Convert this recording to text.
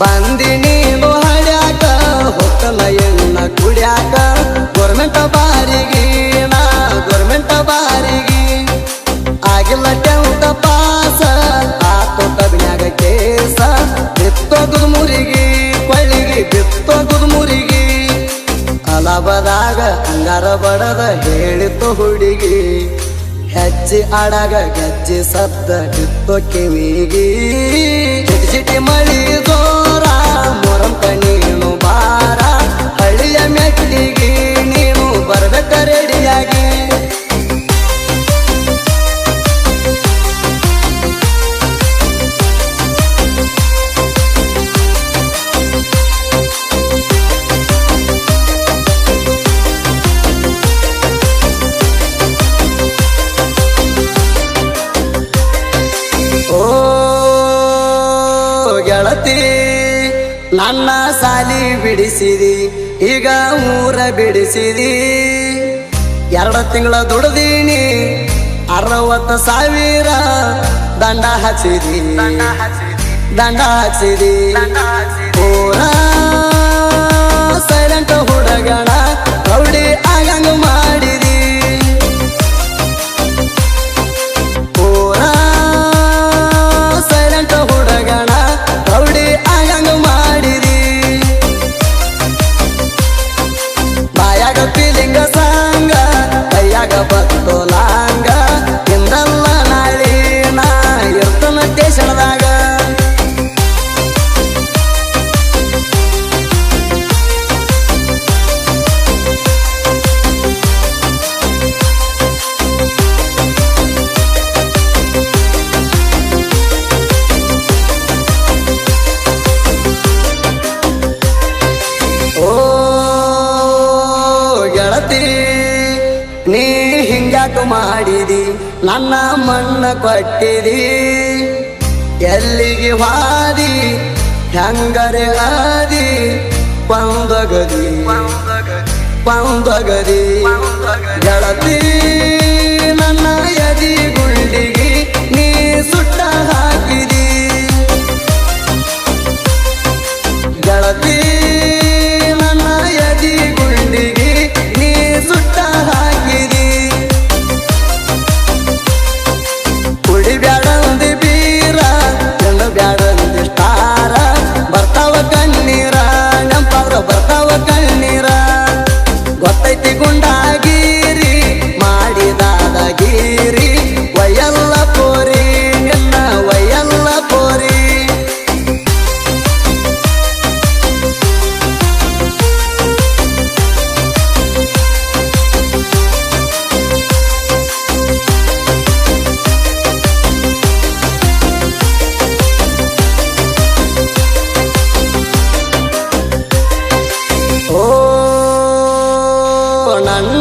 ಬಂದಿ ಹಳ್ಯಾಕ ಹೊತ್ತಲಯನ್ನ ಕುಡ್ಯಾಕ ಗೌರ್ಮೆಂಟ್ ಬಾರಿಗೆ ನಾ ಗೌರ್ಮೆಂಟ್ ಬಾರಿಗೆ. ಆಗಿಲ್ಲ ಟೆಂತ ಪಾಸ ಆತೋ ಕೇಸ. ಬಿತ್ತೋಗುದು ಮುರಿಗಿ ಕೊಳ್ಳಿಗಿ ಬಿತ್ತೋಗುದು ಮುರಿಗಿ ಅಲಬದಾಗ ಅಂಗಾರ ಬಡದ ಹೇಳಿತು ಹುಡುಗಿ. ಹೆಜ್ಜೆ ಅಡಗ ಗೆಜ್ಜೆ ಸದ್ದ ಕಿತ್ತೋ ಕಿವಿಗಿ. ಚಿಟಿ ಚಿಟಿ ಮಳಿ முரம் கணிலும் ನನ್ನ ಸಾಲಿ ಬಿಡಿಸಿದಿ ಈಗ ಊರ ಬಿಡಿಸಿದಿ. ಎರಡು ತಿಂಗಳ ದುಡ್ದೀನಿ ಅರವತ್ತು ಸಾವಿರ ದಂಡ ಹಚ್ಚಿದಿ ದಂಡ ಹಚ್ಚಿದಿ ದಂಡ ಸೈಲೆಂಟ್ ಕೈಯಾಗ ಬತ್ತು ಲಾಂಗ ಇಂದಲ್ಲ ನಾಳಿ ಓ ನೀ ಹಿಂಗ್ಯಾಕ ಮಾಡಿದಿ? ನನ್ನ ಮಣ್ಣ ಕೊಟ್ಟಿದಿ. ಎಲ್ಲಿಗೆ ಹಾದಿ? ಹೆಂಗರೆ ಆದಿ ಪಂದಗದಿ. ಪಂದಗದಿ. ಗೆಳತಿ ನನ್ನ ಎದಿ